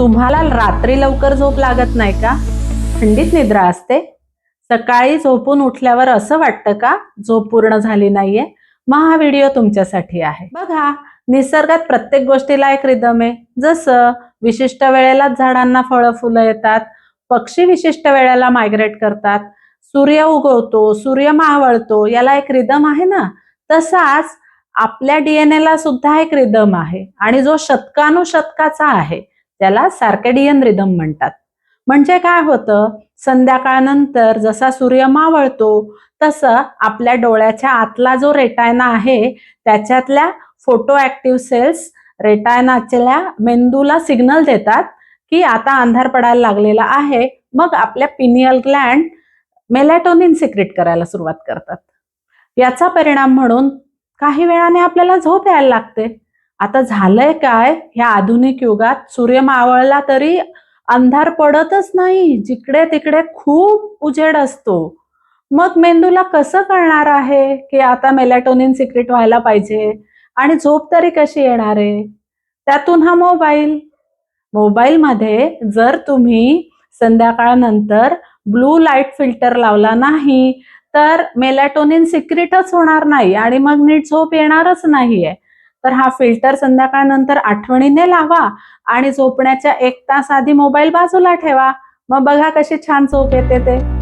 तुम्हाला रात्री लवकर झोप लागत नाही का? थंडीत निद्रा असते. सकाळी झोपून उठल्यावर असं वाटतं का? झोप पूर्ण झाली नाहीये. मग हा व्हिडिओ तुमच्यासाठी आहे. बघा निसर्गात प्रत्येक गोष्टीला एक रिदम आहे. जसं विशिष्ट वेळेलाच झाडांना फळं फुलं येतात. पक्षी विशिष्ट वेळेला मायग्रेट करतात. सूर्य उगवतो सूर्य मावळतो याला एक रिदम आहे ना? तसाच आपल्या डीएनएला सुद्धा एक रिदम आहे. आणि जो शतकानुशतकाचा आहे त्याला सार्केडियन रिदम म्हणतात. म्हणजे काय होतं? संध्याकाळनंतर जसा सूर्य मावळतो तसं आपल्या डोळ्याच्या आतला जो रेटायना आहे त्याच्यातल्या फोटो ऍक्टिव्ह सेल्स रेटायनाच्या मेंदूला सिग्नल देतात की आता अंधार पडायला लागलेला आहे मग आपल्या पिनियल ग्लँड मेलॅटोनिन सिक्रेट करायला सुरुवात करतात. याचा परिणाम म्हणून काही वेळाने आपल्याला झोप यायला लागते. आता झालंय काय? ह्या आधुनिक युगात सूर्य मावळला तरी अंधार पडतच नाही. जिकडे तिकडे खूप उजेड असतो. मग मेंदूला कसं कळणार आहे की आता मेलॅटोनिन सिक्रेट व्हायला पाहिजे? आणि झोप तरी कशी येणार आहे? त्यातून हा मोबाईल मोबाईलमध्ये जर तुम्ही संध्याकाळनंतर ब्लू लाइट फिल्टर लावला नाही तर मेलॅटोनिन सिक्रेटच होणार नाही आणि मग नीट झोप येणारच नाहीये. तर हा फिल्टर संध्याकाळनंतर आठवणीने लावा आणि झोपण्याच्या एक तास आधी मोबाईल बाजूला ठेवा. मग बघा कशी छान झोप येते ते.